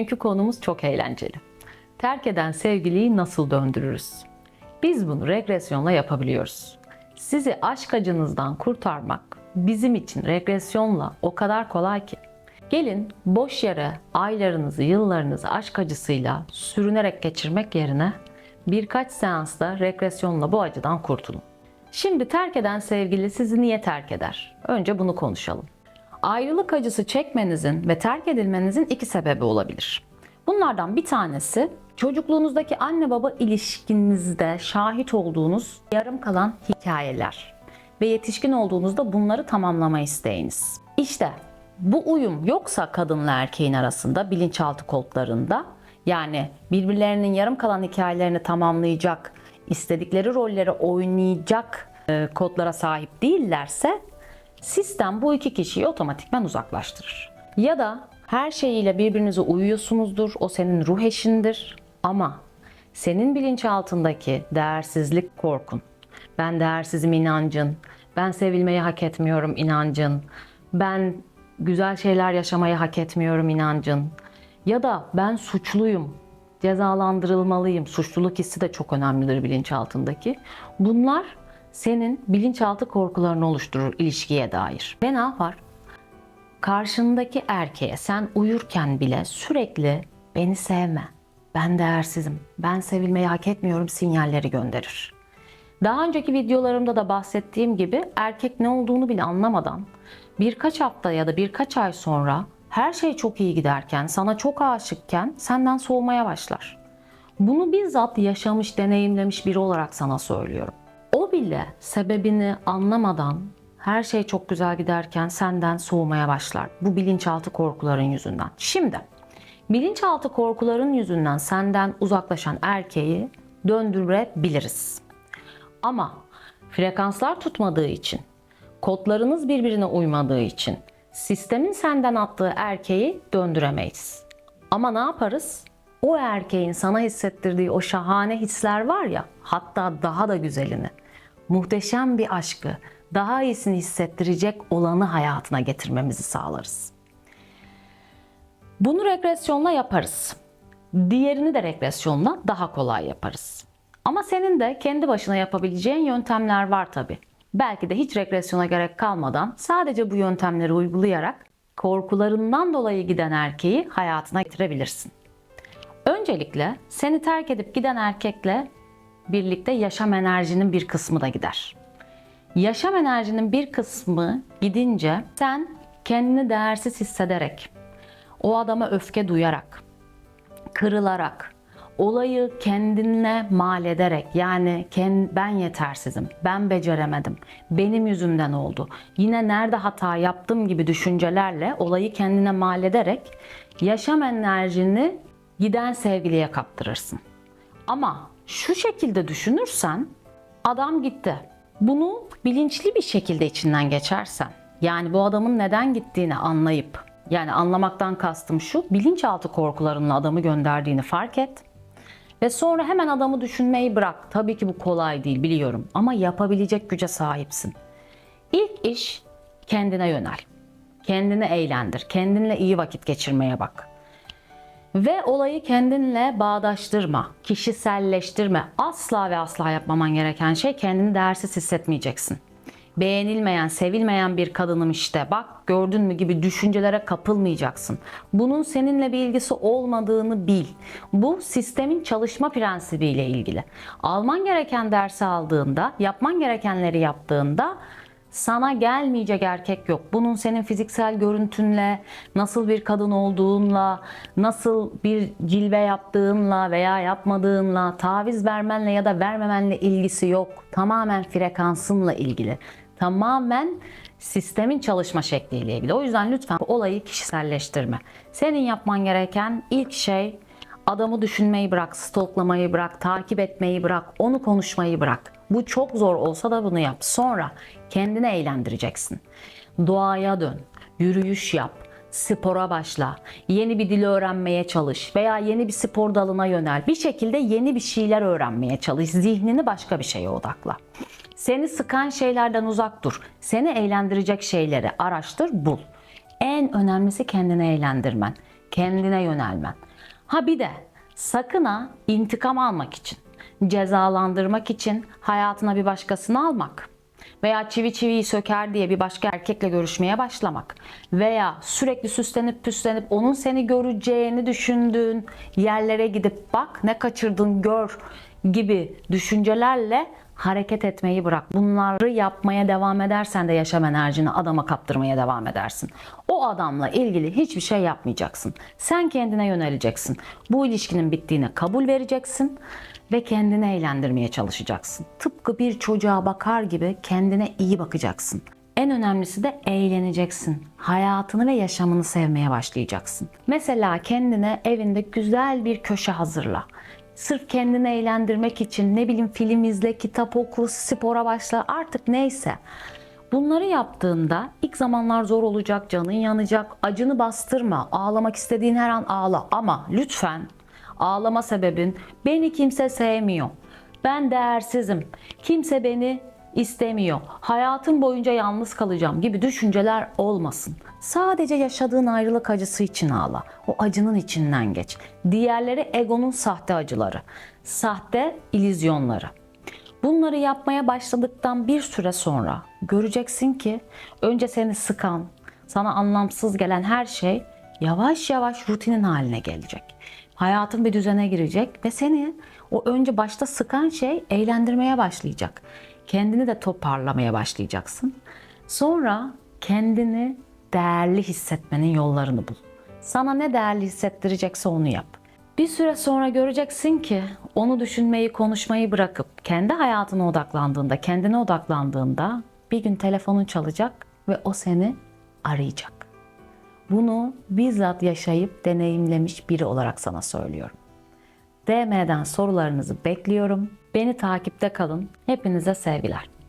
Bugünkü konumuz çok eğlenceli. Terk eden sevgiliyi nasıl döndürürüz? Biz bunu regresyonla yapabiliyoruz. Sizi aşk acınızdan kurtarmak bizim için regresyonla o kadar kolay ki. Gelin boş yere aylarınızı, yıllarınızı aşk acısıyla sürünerek geçirmek yerine birkaç seansta regresyonla bu acıdan kurtulun. Şimdi terk eden sevgili sizi niye terk eder? Önce bunu konuşalım. Ayrılık acısı çekmenizin ve terk edilmenizin iki sebebi olabilir. Bunlardan bir tanesi çocukluğunuzdaki anne baba ilişkinizde şahit olduğunuz yarım kalan hikayeler ve yetişkin olduğunuzda bunları tamamlama isteğiniz. İşte bu uyum yoksa kadınla erkeğin arasında bilinçaltı kodlarında yani birbirlerinin yarım kalan hikayelerini tamamlayacak, istedikleri rolleri oynayacak e, kodlara sahip değillerse sistem bu iki kişiyi otomatikman uzaklaştırır. Ya da her şeyiyle birbirinize uyuyorsunuzdur, o senin ruh eşindir ama senin bilinçaltındaki değersizlik korkun, ben değersizim inancın, ben sevilmeyi hak etmiyorum inancın, ben güzel şeyler yaşamayı hak etmiyorum inancın ya da ben suçluyum, cezalandırılmalıyım. Suçluluk hissi de çok önemlidir bilinçaltındaki. Bunlar senin bilinçaltı korkularını oluşturur ilişkiye dair. Ve ne yapar? Karşındaki erkeğe sen uyurken bile sürekli beni sevme, ben değersizim, ben sevilmeyi hak etmiyorum sinyalleri gönderir. Daha önceki videolarımda da bahsettiğim gibi erkek ne olduğunu bile anlamadan birkaç hafta ya da birkaç ay sonra her şey çok iyi giderken, sana çok aşıkken senden soğumaya başlar. Bunu bizzat yaşamış, deneyimlemiş biri olarak sana söylüyorum. Bile sebebini anlamadan her şey çok güzel giderken senden soğumaya başlar. Bu bilinçaltı korkuların yüzünden. Şimdi bilinçaltı korkuların yüzünden senden uzaklaşan erkeği döndürebiliriz. Ama frekanslar tutmadığı için, kodlarınız birbirine uymadığı için sistemin senden attığı erkeği döndüremeyiz. Ama ne yaparız? O erkeğin sana hissettirdiği o şahane hisler var ya, hatta daha da güzelini, muhteşem bir aşkı, daha iyisini hissettirecek olanı hayatına getirmemizi sağlarız. Bunu regresyonla yaparız. Diğerini de regresyonla daha kolay yaparız. Ama senin de kendi başına yapabileceğin yöntemler var tabi. Belki de hiç regresyona gerek kalmadan sadece bu yöntemleri uygulayarak korkularından dolayı giden erkeği hayatına getirebilirsin. Öncelikle seni terk edip giden erkekle birlikte yaşam enerjinin bir kısmı da gider. Yaşam enerjinin bir kısmı gidince sen kendini değersiz hissederek, o adama öfke duyarak, kırılarak, olayı kendinle mal ederek yani ben yetersizim, ben beceremedim, benim yüzümden oldu, yine nerede hata yaptım gibi düşüncelerle olayı kendine mal ederek yaşam enerjini giden sevgiliye kaptırırsın. Ama şu şekilde düşünürsen adam gitti. Bunu bilinçli bir şekilde içinden geçersen yani bu adamın neden gittiğini anlayıp yani anlamaktan kastım şu bilinçaltı korkularınla adamı gönderdiğini fark et. Ve sonra hemen adamı düşünmeyi bırak. Tabii ki bu kolay değil biliyorum ama yapabilecek güce sahipsin. İlk iş kendine yönel. Kendini eğlendir. Kendinle iyi vakit geçirmeye bak. Ve olayı kendinle bağdaştırma, kişiselleştirme. Asla ve asla yapmaman gereken şey kendini değersiz hissetmeyeceksin. Beğenilmeyen, sevilmeyen bir kadınım işte bak gördün mü gibi düşüncelere kapılmayacaksın. Bunun seninle bir ilgisi olmadığını bil. Bu sistemin çalışma prensibiyle ilgili. Alman gereken dersi aldığında, yapman gerekenleri yaptığında sana gelmeyecek erkek yok. Bunun senin fiziksel görüntünle, nasıl bir kadın olduğunla, nasıl bir cilve yaptığınla veya yapmadığınla, taviz vermenle ya da vermemenle ilgisi yok. Tamamen frekansınla ilgili. Tamamen sistemin çalışma şekliyle ilgili. O yüzden lütfen olayı kişiselleştirme. Senin yapman gereken ilk şey adamı düşünmeyi bırak, stalklamayı bırak, takip etmeyi bırak, onu konuşmayı bırak. Bu çok zor olsa da bunu yap. Sonra kendini eğlendireceksin. Doğaya dön, yürüyüş yap, spora başla, yeni bir dil öğrenmeye çalış veya yeni bir spor dalına yönel. Bir şekilde yeni bir şeyler öğrenmeye çalış. Zihnini başka bir şeye odakla. Seni sıkan şeylerden uzak dur. Seni eğlendirecek şeyleri araştır, bul. En önemlisi kendini eğlendirmen, kendine yönelmen. Ha bir de sakın intikam almak için, cezalandırmak için hayatına bir başkasını almak veya çivi çiviyi söker diye bir başka erkekle görüşmeye başlamak veya sürekli süslenip püslenip onun seni göreceğini düşündüğün yerlere gidip bak ne kaçırdın gör gibi düşüncelerle hareket etmeyi bırak. Bunları yapmaya devam edersen de yaşam enerjini adama kaptırmaya devam edersin. O adamla ilgili hiçbir şey yapmayacaksın. Sen kendine yöneleceksin. Bu ilişkinin bittiğine kabul vereceksin ve kendini eğlendirmeye çalışacaksın. Tıpkı bir çocuğa bakar gibi kendine iyi bakacaksın. En önemlisi de eğleneceksin. Hayatını ve yaşamını sevmeye başlayacaksın. Mesela kendine evinde güzel bir köşe hazırla. Sırf kendini eğlendirmek için ne bileyim film izle, kitap oku, spora başla artık neyse. Bunları yaptığında ilk zamanlar zor olacak, canın yanacak, acını bastırma, ağlamak istediğin her an ağla ama lütfen ağlama sebebin beni kimse sevmiyor. Ben değersizim. Kimse beni istemiyor. Hayatım boyunca yalnız kalacağım gibi düşünceler olmasın. Sadece yaşadığın ayrılık acısı için ağla. O acının içinden geç. Diğerleri egonun sahte acıları. Sahte ilizyonları. Bunları yapmaya başladıktan bir süre sonra göreceksin ki önce seni sıkan, sana anlamsız gelen her şey yavaş yavaş rutinin haline gelecek. Hayatın bir düzene girecek ve seni o önce başta sıkan şey eğlendirmeye başlayacak. Kendini de toparlamaya başlayacaksın. Sonra kendini değerli hissetmenin yollarını bul. Sana ne değerli hissettirecekse onu yap. Bir süre sonra göreceksin ki onu düşünmeyi, konuşmayı bırakıp kendi hayatına odaklandığında, kendine odaklandığında bir gün telefonun çalacak ve o seni arayacak. Bunu bizzat yaşayıp deneyimlemiş biri olarak sana söylüyorum. DM'den sorularınızı bekliyorum. Beni takipte kalın. Hepinize sevgiler.